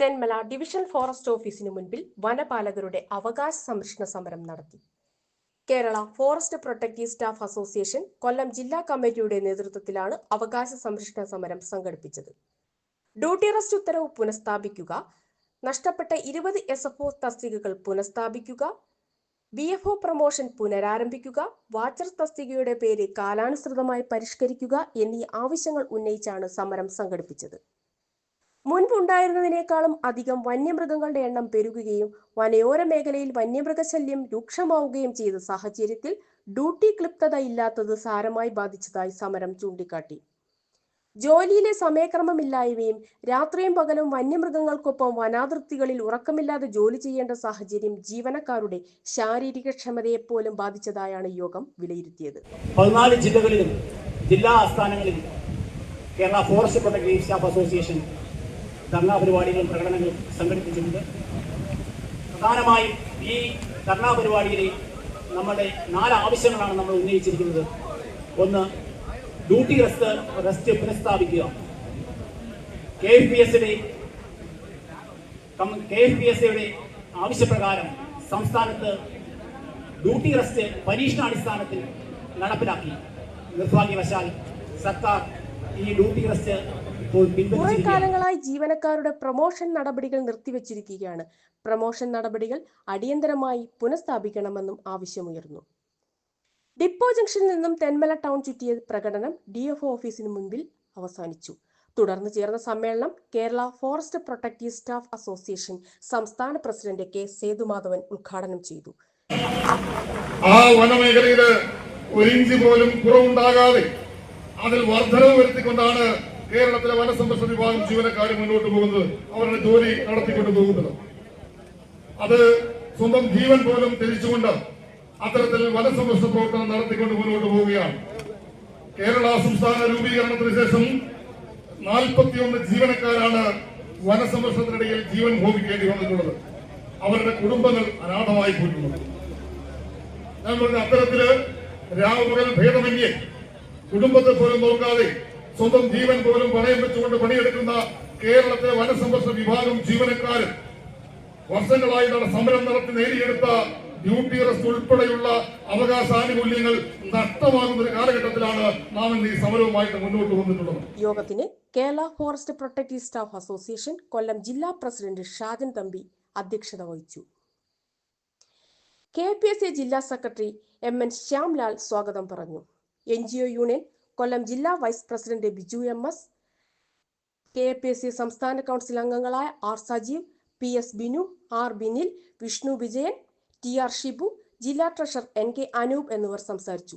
Thenmala division forest ഓഫീസിന് മുൻപിൽ വനപാലകരുടെ അവകാശ സംരക്ഷണ സമരം നടത്തി. Kerala forest protective staff association Kollam ജില്ലാ കമ്മിറ്റിയുടെ നേതൃത്വത്തിലാണ് അവകാശ സംരക്ഷണ സമരം സംഘടിപ്പിച്ചത്. ഡ്യൂട്ടി റെസ്റ്റ് ഉത്തരവ് പുനഃസ്ഥാപിക്കുക നഷ്ടപ്പെട്ട ഇരുപത് എസ് എഫ് ഒ തസ്തികകൾ പുനഃസ്ഥാപിക്കുക ബി എഫ് ഒ പ്രൊമോഷൻ പുനരാരംഭിക്കുക വാച്ചർ തസ്തികയുടെ പേര് കാലാനുസൃതമായി പരിഷ്കരിക്കുക എന്നീ ആവശ്യങ്ങൾ ഉന്നയിച്ചാണ് സമരം സംഘടിപ്പിച്ചത്. മുൻപുണ്ടായിരുന്നതിനേക്കാളും അധികം വന്യമൃഗങ്ങളുടെ എണ്ണം പെരുകുകയും വനയോര മേഖലയിൽ വന്യമൃഗശല്യം രൂക്ഷമാവുകയും ചെയ്ത സാഹചര്യത്തിൽ ഡ്യൂട്ടി ക്ലിപ്തത ഇല്ലാത്തത് സാരമായി ബാധിച്ചതായി സമരം ചൂണ്ടിക്കാട്ടി. ജോലിയിലെ സമയക്രമമില്ലായ്മയും രാത്രിയും പകലും വന്യമൃഗങ്ങൾക്കൊപ്പം വനാതിർത്തികളിൽ ഉറക്കമില്ലാതെ ജോലി ചെയ്യേണ്ട സാഹചര്യം ജീവനക്കാരുടെ ശാരീരിക ക്ഷമതയെ പോലും ബാധിച്ചതായാണ് യോഗം വിലയിരുത്തിയത്. പതിനാല് ജില്ലകളിലും ജില്ലാ ആസ്ഥാനങ്ങളിലും Kerala forest protective staff association dharna പരിപാടികളും പ്രകടനങ്ങളും സംഘടിപ്പിച്ചിട്ടുണ്ട്. പ്രധാനമായും ഈ ധർണാ പരിപാടിയിൽ നമ്മുടെ നാല് ആവശ്യങ്ങളാണ് നമ്മൾ ഉന്നയിച്ചിരിക്കുന്നത്. ഒന്ന് ഡ്യൂട്ടി റെസ്റ്റ് റെസ്റ്റ് പുനഃസ്ഥാപിക്കുക. കെ എഫ് പി എസിന്റെ കെ എഫ് പി എസ് ആവശ്യപ്രകാരം സംസ്ഥാനത്ത് ഡ്യൂട്ടി റെസ്റ്റ് പരീക്ഷണാടിസ്ഥാനത്തിൽ നടപ്പിലാക്കി. നിർഭാഗ്യവശാൽ സർക്കാർ ഈ ഡ്യൂട്ടി റെസ്റ്റ് കുറെ കാലങ്ങളായി ജീവനക്കാരുടെ പ്രൊമോഷൻ നടപടികൾ നിർത്തിവച്ചിരിക്കുകയാണ്. പ്രൊമോഷൻ നടപടികൾ അടിയന്തരമായി പുനഃസ്ഥാപിക്കണമെന്നും ആവശ്യമുയർന്നു. ഡിപ്പോ ജംഗ്ഷനിൽ നിന്നും തെന്മല ടൗൺ ചുറ്റിയ പ്രകടനം ഡി എഫ് ഓഫീസിന് മുൻപിൽ അവസാനിച്ചു. തുടർന്ന് ചേർന്ന സമ്മേളനം Kerala forest protective staff association സംസ്ഥാന പ്രസിഡന്റ് കെ സേതുമാധവൻ ഉദ്ഘാടനം ചെയ്തു. ആ വനമേഖലയിൽ ഒരിഞ്ചി പോലും കുറവുണ്ടാകാതെ അതിൽ വർധനവ് വരുത്തിക്കൊണ്ടാണ് കേരളത്തിലെ വനസംരക്ഷണ വിഭാഗം ജീവനക്കാർ മുന്നോട്ട് പോകുന്നത് അവരുടെ ജോലി നടത്തിക്കൊണ്ട് പോകുന്നത്. അത് സ്വന്തം ജീവൻ പോലും തിരിച്ചുകൊണ്ട് അത്തരത്തിൽ വനസംരക്ഷണ പ്രവർത്തനം നടത്തിക്കൊണ്ട് മുന്നോട്ട് പോവുകയാണ്. കേരള സംസ്ഥാന രൂപീകരണത്തിന് ശേഷം നാൽപ്പത്തിയൊന്ന് ജീവനക്കാരാണ് വനസംരക്ഷണത്തിനിടയിൽ ജീവൻ ഭോഗിക്കേണ്ടി വന്നിട്ടുള്ളത്. അവരുടെ കുടുംബങ്ങൾ അനാഥമായി പോയിട്ടുള്ളത്. ഞാൻ പറഞ്ഞ അത്തരത്തിൽ രാവുകൾ ഭേദമന്യേ കുടുംബത്തെ പോലും നോക്കാതെ സ്വന്തം ജീവൻ പോലും പണയം വെച്ചുകൊണ്ട് പണിയെടുക്കുന്ന കേരളത്തെ വനസംരക്ഷണ വിഭാഗം ജീവനക്കാരൻ വർഷങ്ങളായി സമരം നടത്തി നേടിയെടുത്ത ഡ്യൂട്ടി റെസ്റ്റ് ഉൾപ്പെടെയുള്ള അവകാശാനുകൂല്യങ്ങൾ നഷ്ടമാകുന്ന ഒരു കാലഘട്ടത്തിലാണ് നാം ഇന്ന് ഈ സമരവുമായിട്ട് മുന്നോട്ട് വന്നിട്ടുള്ളത്. യോഗത്തിന് Kerala forest protective staff association Kollam ജില്ലാ പ്രസിഡന്റ് ഷാജൻ തമ്പി അധ്യക്ഷത വഹിച്ചു. കെ പി എസ് എ ജില്ലാ സെക്രട്ടറി എം എൻ ശ്യാംലാൽ സ്വാഗതം പറഞ്ഞു. N G O union Kollam ജില്ലാ vice president Biju M S K P S C സംസ്ഥാന കൗൺസിൽ അംഗങ്ങളായ R Sajeev P S Binu R Binil Vishnu Vijayan T R Shibu ജില്ലാ treasurer N K Anoop എന്നിവർ സംസാരിച്ചു.